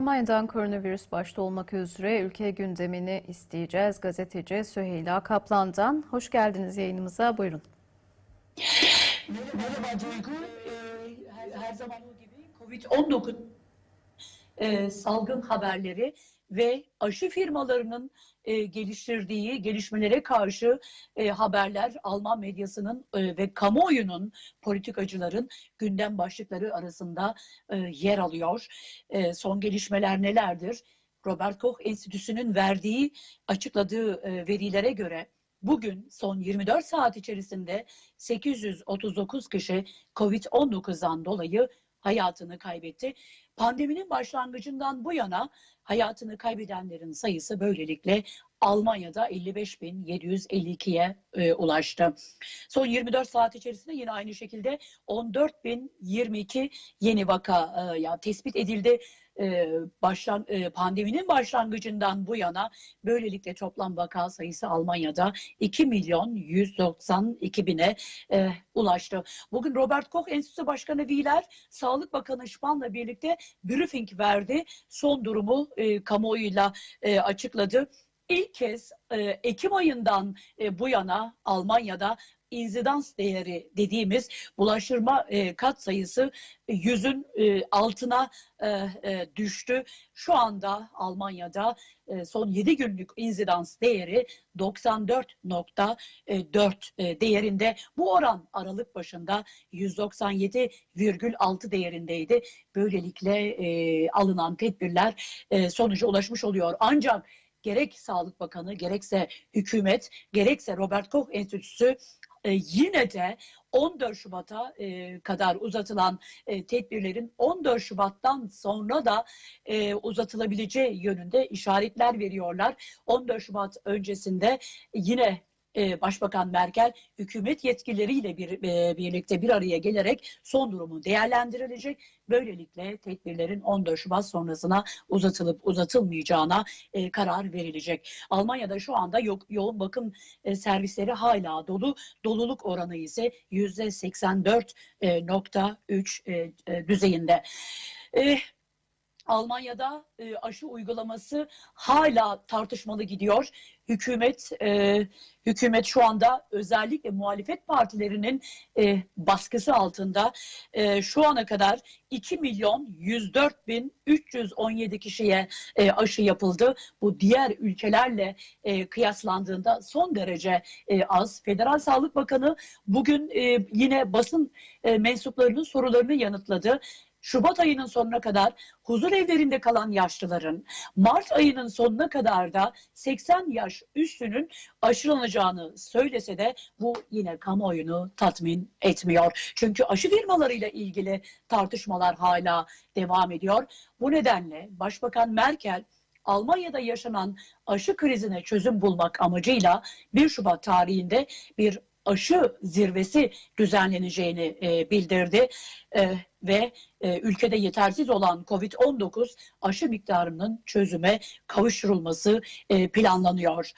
Almanya'dan koronavirüs başta olmak üzere ülke gündemini isteyeceğiz. Gazeteci Süheyla Kaplan'dan. Hoş geldiniz yayınımıza. Buyurun. Merhaba Duygu. Ee, her, her zaman gibi Covid-19 e, salgın haberleri ve aşı firmalarının e, geliştirdiği gelişmelere karşı e, haberler Alman medyasının e, ve kamuoyunun politikacıların gündem başlıkları arasında e, yer alıyor. E, son gelişmeler nelerdir? Robert Koch Enstitüsü'nün verdiği, açıkladığı e, verilere göre bugün son 24 saat içerisinde 839 kişi COVID-19'dan dolayı hayatını kaybetti. Pandeminin başlangıcından bu yana hayatını kaybedenlerin sayısı böylelikle Almanya'da 55.752'ye e, ulaştı. Son 24 saat içerisinde yine aynı şekilde 14.022 yeni vaka e, ya tespit edildi. E, başlan, e, pandeminin başlangıcından bu yana böylelikle toplam vaka sayısı Almanya'da 2 milyon 192 bine e, ulaştı. Bugün Robert Koch Enstitüsü Başkanı Wieler, Sağlık Bakanı Spahn birlikte briefing verdi. Son durumu kamuoyuyla açıkladı. İlk kez e, Ekim ayından e, bu yana Almanya'da inzidans değeri dediğimiz bulaştırma e, kat sayısı yüzün e, altına e, e, düştü. Şu anda Almanya'da e, son 7 günlük inzidans değeri 94.4 e, değerinde. Bu oran Aralık başında 197,6 değerindeydi. Böylelikle e, alınan tedbirler e, sonuca ulaşmış oluyor. Ancak gerek Sağlık Bakanı gerekse hükümet gerekse Robert Koch Enstitüsü e, yine de 14 Şubat'a e, kadar uzatılan e, tedbirlerin 14 Şubat'tan sonra da uzatılabileceği yönünde işaretler veriyorlar. 14 Şubat öncesinde yine e, Başbakan Merkel hükümet yetkilileriyle bir, e, birlikte bir araya gelerek son durumu değerlendirilecek. Böylelikle tedbirlerin 14 Şubat sonrasına uzatılıp uzatılmayacağına e, karar verilecek. Almanya'da şu anda yo yoğun bakım e, servisleri hala dolu. Doluluk oranı ise %84.3 e, e, düzeyinde. E, Almanya'da e, aşı uygulaması hala tartışmalı gidiyor. Hükümet e, hükümet şu anda özellikle muhalefet partilerinin e, baskısı altında e, şu ana kadar 2 milyon 104 bin 317 kişiye e, aşı yapıldı. Bu diğer ülkelerle e, kıyaslandığında son derece e, az. Federal Sağlık Bakanı bugün e, yine basın e, mensuplarının sorularını yanıtladı. Şubat ayının sonuna kadar huzur evlerinde kalan yaşlıların, Mart ayının sonuna kadar da 80 yaş üstünün aşılanacağını söylese de bu yine kamuoyunu tatmin etmiyor. Çünkü aşı firmalarıyla ilgili tartışmalar hala devam ediyor. Bu nedenle Başbakan Merkel Almanya'da yaşanan aşı krizine çözüm bulmak amacıyla 1 Şubat tarihinde bir aşı zirvesi düzenleneceğini e, bildirdi e, ve e, ülkede yetersiz olan COVID-19 aşı miktarının çözüme kavuşturulması e, planlanıyor.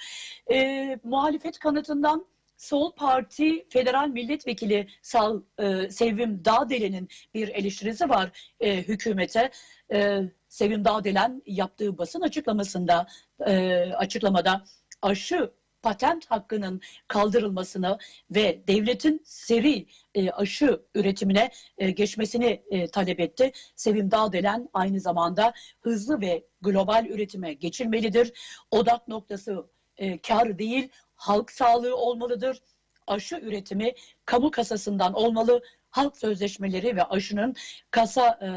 E, muhalefet kanıtından Sol Parti Federal Milletvekili Sal, e, Sevim Dağdelen'in bir eleştirisi var e, hükümete. E, Sevim Dağdelen yaptığı basın açıklamasında e, açıklamada aşı patent hakkının kaldırılmasını ve devletin seri e, aşı üretimine e, geçmesini e, talep etti. Sevim Dağdelen aynı zamanda hızlı ve global üretime geçilmelidir. Odak noktası e, kar değil, halk sağlığı olmalıdır. Aşı üretimi kamu kasasından olmalı. Halk sözleşmeleri ve aşının kasa e,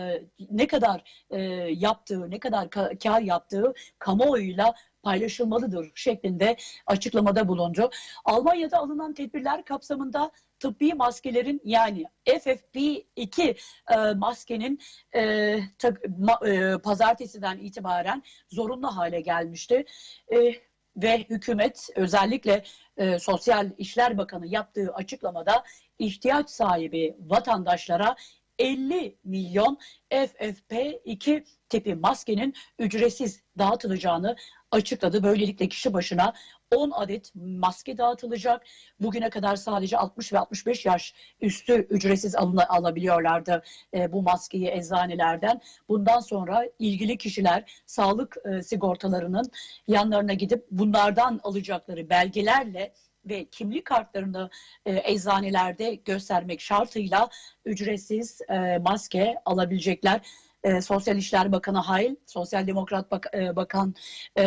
ne kadar e, yaptığı, ne kadar ka- kar yaptığı kamuoyuyla paylaşılmalıdır şeklinde açıklamada bulundu. Almanya'da alınan tedbirler kapsamında tıbbi maskelerin yani FFP2 e, maskenin e, ta, ma, e, pazartesiden itibaren zorunlu hale gelmişti. E, ve hükümet özellikle e, Sosyal İşler Bakanı yaptığı açıklamada ihtiyaç sahibi vatandaşlara 50 milyon FFP2 tipi maskenin ücretsiz dağıtılacağını açıkladı. Böylelikle kişi başına 10 adet maske dağıtılacak. Bugüne kadar sadece 60 ve 65 yaş üstü ücretsiz alına, alabiliyorlardı e, bu maskeyi eczanelerden. Bundan sonra ilgili kişiler sağlık e, sigortalarının yanlarına gidip bunlardan alacakları belgelerle ve kimlik kartlarını e, eczanelerde göstermek şartıyla ücretsiz e, maske alabilecekler. E, Sosyal İşler Bakanı Hayl, Sosyal Demokrat Bak- e, Bakan e,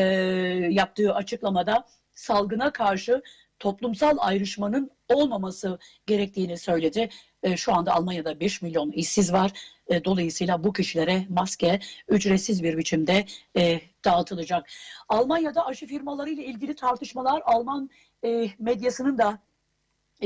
yaptığı açıklamada salgına karşı toplumsal ayrışmanın olmaması gerektiğini söyledi. E, şu anda Almanya'da 5 milyon işsiz var. E, dolayısıyla bu kişilere maske ücretsiz bir biçimde e, dağıtılacak. Almanya'da aşı firmaları ile ilgili tartışmalar Alman e, medyasının da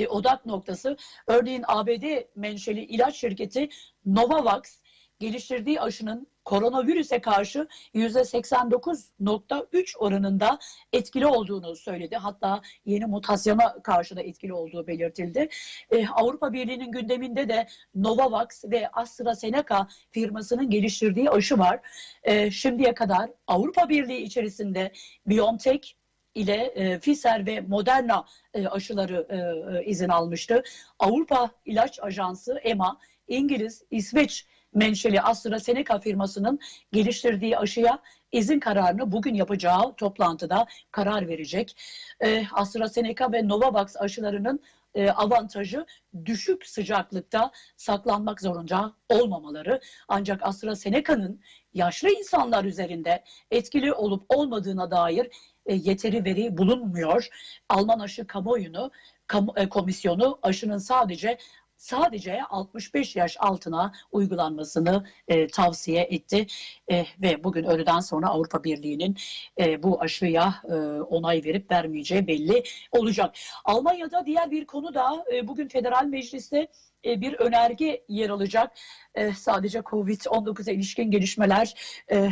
odak noktası. Örneğin ABD menşeli ilaç şirketi Novavax geliştirdiği aşının koronavirüse karşı %89.3 oranında etkili olduğunu söyledi. Hatta yeni mutasyona karşı da etkili olduğu belirtildi. E, Avrupa Birliği'nin gündeminde de Novavax ve AstraZeneca firmasının geliştirdiği aşı var. E, şimdiye kadar Avrupa Birliği içerisinde BioNTech ile e, Pfizer ve Moderna e, aşıları e, e, izin almıştı. Avrupa İlaç Ajansı EMA, İngiliz, İsveç menşeli AstraZeneca firmasının geliştirdiği aşıya izin kararını bugün yapacağı toplantıda karar verecek. E, AstraZeneca ve Novavax aşılarının e, avantajı düşük sıcaklıkta saklanmak zorunda olmamaları. Ancak AstraZeneca'nın yaşlı insanlar üzerinde etkili olup olmadığına dair e, yeteri veri bulunmuyor. Alman aşı kamuoyunu kamu, e, komisyonu aşının sadece sadece 65 yaş altına uygulanmasını e, tavsiye etti E, ve bugün öğleden sonra Avrupa Birliği'nin e, bu aşıya e, onay verip vermeyeceği belli olacak. Almanya'da diğer bir konu da e, bugün Federal Meclis'te e, bir önerge yer alacak. E, sadece Covid-19'a ilişkin gelişmeler e, e,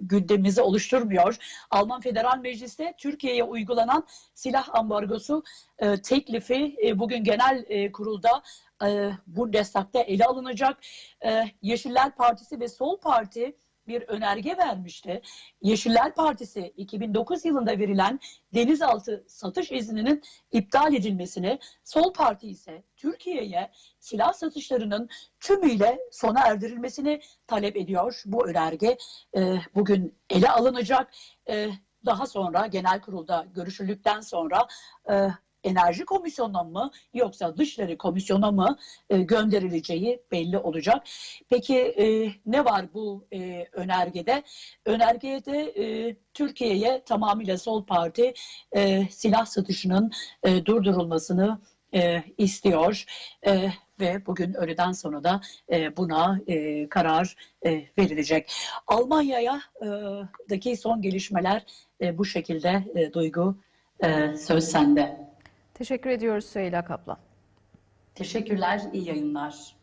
gündemimizi oluşturmuyor. Alman Federal Meclis'te Türkiye'ye uygulanan silah ambargosu teklifi bugün genel kurulda e, Bundestag'da ele alınacak. Yeşiller Partisi ve Sol Parti bir önerge vermişti. Yeşiller Partisi 2009 yılında verilen denizaltı satış izninin iptal edilmesini, Sol Parti ise Türkiye'ye silah satışlarının tümüyle sona erdirilmesini talep ediyor. Bu önerge e, bugün ele alınacak. E, daha sonra genel kurulda görüşüldükten sonra e, Enerji Komisyonu'na mı yoksa Dışişleri Komisyonu'na mı e, gönderileceği belli olacak. Peki e, ne var bu e, önergede? Önergede e, Türkiye'ye tamamıyla sol parti e, silah satışının e, durdurulmasını e, istiyor e, ve bugün öğleden sonra da e, buna e, karar e, verilecek. Almanya'ya e, son gelişmeler e, bu şekilde e, Duygu e, söz sende. Teşekkür ediyoruz Süheyla Kaplan. Teşekkürler, iyi yayınlar.